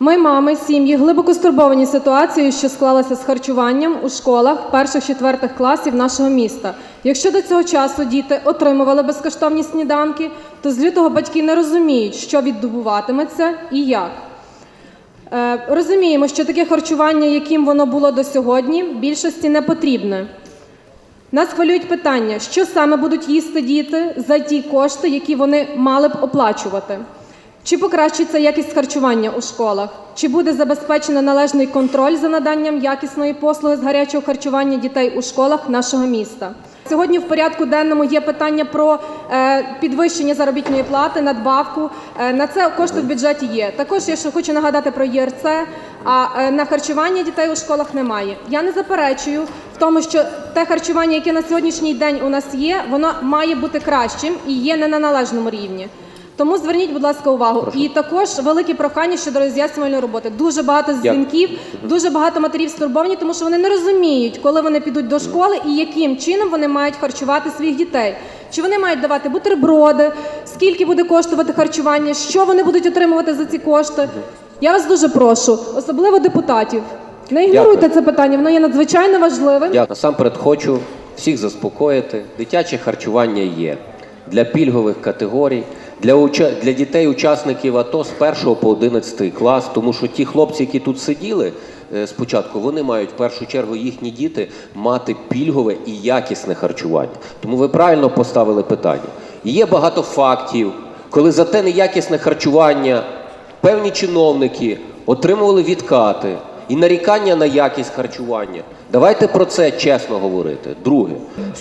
Ми, мами, сім'ї, глибоко стурбовані ситуацією, що склалася з харчуванням у школах перших-четвертих класів нашого міста. Якщо до цього часу діти отримували безкоштовні сніданки, то з лютого батьки не розуміють, що відбуватиметься і як. Е, Розуміємо, що таке харчування, яким воно було до сьогодні, більшості не потрібне. Нас хвилюють питання, що саме будуть їсти діти за ті кошти, які вони мали б оплачувати. Чи покращиться якість харчування у школах? Чи буде забезпечено належний контроль за наданням якісної послуги з гарячого харчування дітей у школах нашого міста? Сьогодні в порядку денному є питання про е, підвищення заробітної плати, надбавку. Е, на це кошти в бюджеті є. Також я ще хочу нагадати про ЄРЦ, а е, на харчування дітей у школах немає. Я не заперечую в тому, що те харчування, яке на сьогоднішній день у нас є, воно має бути кращим і є не на належному рівні. Тому зверніть, будь ласка, увагу. І також велике прохання щодо роз'яснювальної роботи. Дуже багато дзвінків, дуже багато матерів стурбовані, тому що вони не розуміють, коли вони підуть до школи і яким чином вони мають харчувати своїх дітей. Чи вони мають давати бутерброди, скільки буде коштувати харчування, що вони будуть отримувати за ці кошти. Я вас дуже прошу, особливо депутатів. Не ігноруйте це питання, воно є надзвичайно важливим. Я насамперед хочу всіх заспокоїти. Дитяче харчування є для пільгових категорій, для, для дітей-учасників АТО з 1 по 11 клас, тому що ті хлопці, які тут сиділи е, спочатку, вони мають в першу чергу їхні діти мати пільгове і якісне харчування. Тому ви правильно поставили питання. Є багато фактів, коли за те неякісне харчування певні чиновники отримували відкати і нарікання на якість харчування. Давайте про це чесно говорити. Друге,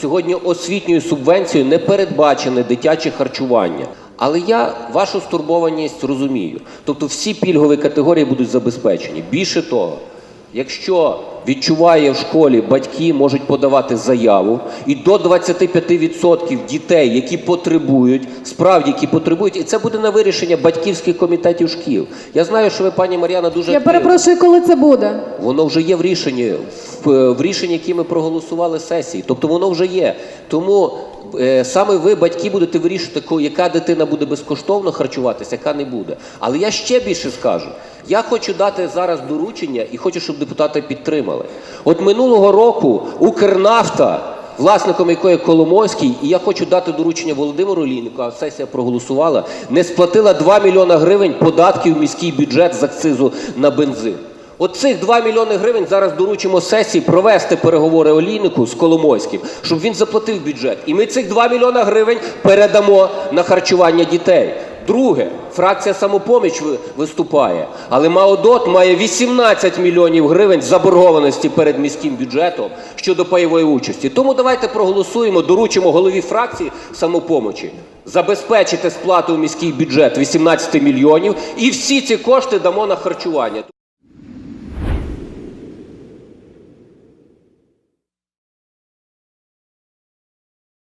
сьогодні освітньою субвенцією не передбачене дитяче харчування. Але я вашу стурбованість розумію. Тобто всі пільгові категорії будуть забезпечені. Більше того, Якщо відчуває в школі, батьки можуть подавати заяву, і до 25% дітей, які потребують, справді які потребують, і це буде на вирішення батьківських комітетів шкіл. Я знаю, що ви, пані Мар'яна, дуже Я активна. перепрошую, коли це буде. Воно вже є в рішенні, в, в рішенні, які ми проголосували сесії. Тобто воно вже є. Тому е, саме ви, батьки, будете вирішувати, яка дитина буде безкоштовно харчуватися, яка не буде. Але я ще більше скажу. Я хочу дати зараз доручення і хочу, щоб депутати підтримали. От минулого року Укрнафта, власником якої Коломойський, і я хочу дати доручення Володимиру Лійнику, а сесія проголосувала, не сплатила 2 мільйона гривень податків в міський бюджет з акцизу на бензин. От цих 2 мільйони гривень зараз доручимо сесії провести переговори олійнику з Коломойським, щоб він заплатив бюджет. І ми цих 2 мільйона гривень передамо на харчування дітей. Друге, фракція самопоміч ви- виступає, але Маодот має 18 мільйонів гривень заборгованості перед міським бюджетом щодо пайової участі. Тому давайте проголосуємо, доручимо голові фракції самопомочі забезпечити сплату в міський бюджет 18 мільйонів і всі ці кошти дамо на харчування.